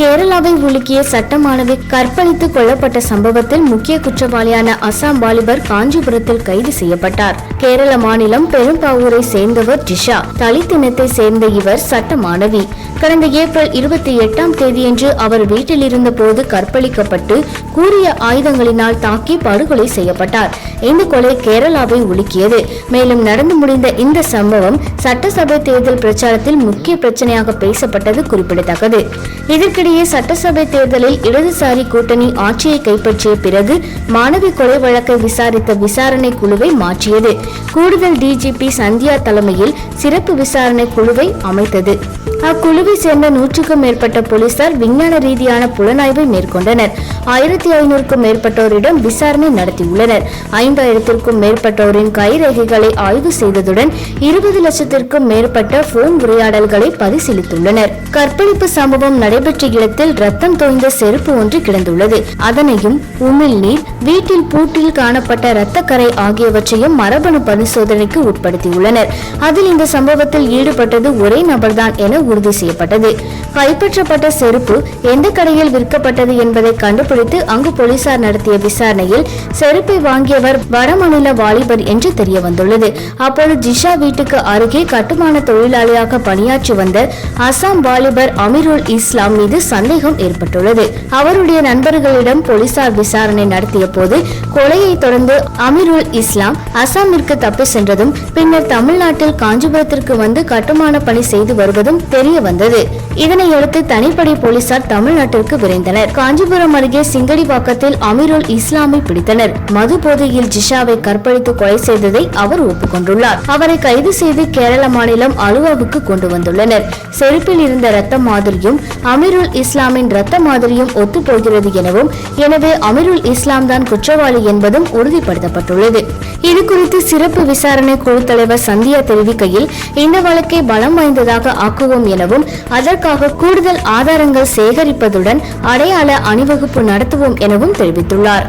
கேரளாவை உலுக்கிய சட்ட மாணவி கற்பழித்து கொல்லப்பட்ட சம்பவத்தில் முக்கிய குற்றவாளியான அசாம் வாலிபர் காஞ்சிபுரத்தில் கைது செய்யப்பட்டார். கேரள மாநிலம் பெரும்பாவூரை சேர்ந்தவர் ஜிஷா தலித் இனத்தை சேர்ந்த இவர் சட்ட மாணவி கடந்த ஏப்ரல் இருபத்தி எட்டாம் தேதியன்று அவர் வீட்டில் இருந்தபோது கற்பழிக்கப்பட்டு கூறிய ஆயுதங்களினால் தாக்கி படுகொலை செய்யப்பட்டார். இந்த கொலை கேரளாவை உலுக்கியது. மேலும் நடந்து முடிந்த இந்த சம்பவம் சட்டசபை தேர்தல் பிரச்சாரத்தில் முக்கிய பிரச்சனையாக பேசப்பட்டது குறிப்பிடத்தக்கது. இதற்கிடையே சட்டசபை தேர்தலில் இடதுசாரி கூட்டணி ஆட்சியை கைப்பற்றிய பிறகு மாணவி கொலை வழக்கை விசாரித்த விசாரணை குழுவை மாற்றியது. கூடுதல் டிஜிபி சந்தியா தலைமையில் சிறப்பு விசாரணை குழுவை அமைத்தது. அக்குழுவை சேர்ந்த நூற்றுக்கும் மேற்பட்ட போலீசார் விஞ்ஞான ரீதியான புலனாய்வை மேற்கொண்டனர். ஆயிரத்தி ஐநூறுக்கும் மேற்பட்டோரிடம் விசாரணை நடத்தியுள்ளனர். ஐந்தாயிரத்திற்கும் மேற்பட்டோரின் கைரேகைகளை ஆய்வு செய்ததுடன் இருபது லட்சத்திற்கும் மேற்பட்ட போன் உரையாடல்களை பரிசீலித்துள்ளனர். கற்பழிப்பு சம்பவம் நடைபெற்ற இடத்தில் ரத்தம் தோய்ந்த செருப்பு ஒன்று கிடந்துள்ளது. அதனையும் உமிழ்நீர் வீட்டில் பூட்டில் காணப்பட்ட இரத்தக்கரை ஆகியவற்றையும் மரபணு பரிசோதனைக்கு உட்படுத்தியுள்ளனர். அதில் இந்த சம்பவத்தில் ஈடுபட்டது ஒரே நபர்தான் என உறுதி செய்யப்பட்டது. கைப்பற்றப்பட்ட செருப்பு எந்த கடையில் விற்கப்பட்டது என்பதை கண்டுபிடித்து அங்கு போலீசார் நடத்திய விசாரணையில் செருப்பை வாங்கியவர் வடமாநில வாலிபர் என்று தெரிய வந்துள்ளது அப்போது ஜிஷா வீட்டுக்கு அருகே கட்டுமான தொழிலாளியாக பணியாற்றி வந்த அசாம் வாலிபர் அமீருல் இஸ்லாம் மீது சந்தேகம் ஏற்பட்டுள்ளது. அவருடைய நண்பர்களிடம் போலீசார் விசாரணை நடத்திய போது கொலையை தொடர்ந்து அமீருல் இஸ்லாம் அசாமிற்கு தப்பி சென்றதும் பின்னர் தமிழ்நாட்டில் காஞ்சிபுரத்திற்கு வந்து கட்டுமான பணி செய்து வருவதும் தெரிய வந்தது. இதனையடுத்து தனிப்படை போலீசார் தமிழ்நாட்டிற்கு விரைந்தனர். காஞ்சிபுரம் அருகே சிங்கடிவாக்கத்தில் அமீருல் இஸ்லாமை பிடித்தனர். மது போதையில் ஜிஷாவை கற்பழித்து கொலை செய்ததை அவர் ஒப்புக்கொண்டுள்ளார். அவரை கைது செய்து கேரள மாநிலம் அலுவாவுக்கு கொண்டு வந்துள்ளனர். செருப்பில் இருந்த ரத்த மாதிரியும் அமீருல் இஸ்லாமின் ரத்த மாதிரியும் ஒத்துப்போகிறது எனவும் எனவே அமீருல் இஸ்லாம் தான் குற்றவாளி என்பதும் உறுதிப்படுத்தப்பட்டுள்ளது. இது குறித்து சிறப்பு விசாரணை குழு தலைவர் சந்தியா தெரிவிக்கையில் இந்த வழக்கை பலம் வாய்ந்ததாக ஆக்குவோம் எனவும் அதற்காக கூடுதல் ஆதாரங்கள் சேகரிப்பதுடன் அடையாள அணிவகுப்பு நடத்துவோம் எனவும் தெரிவித்துள்ளார்.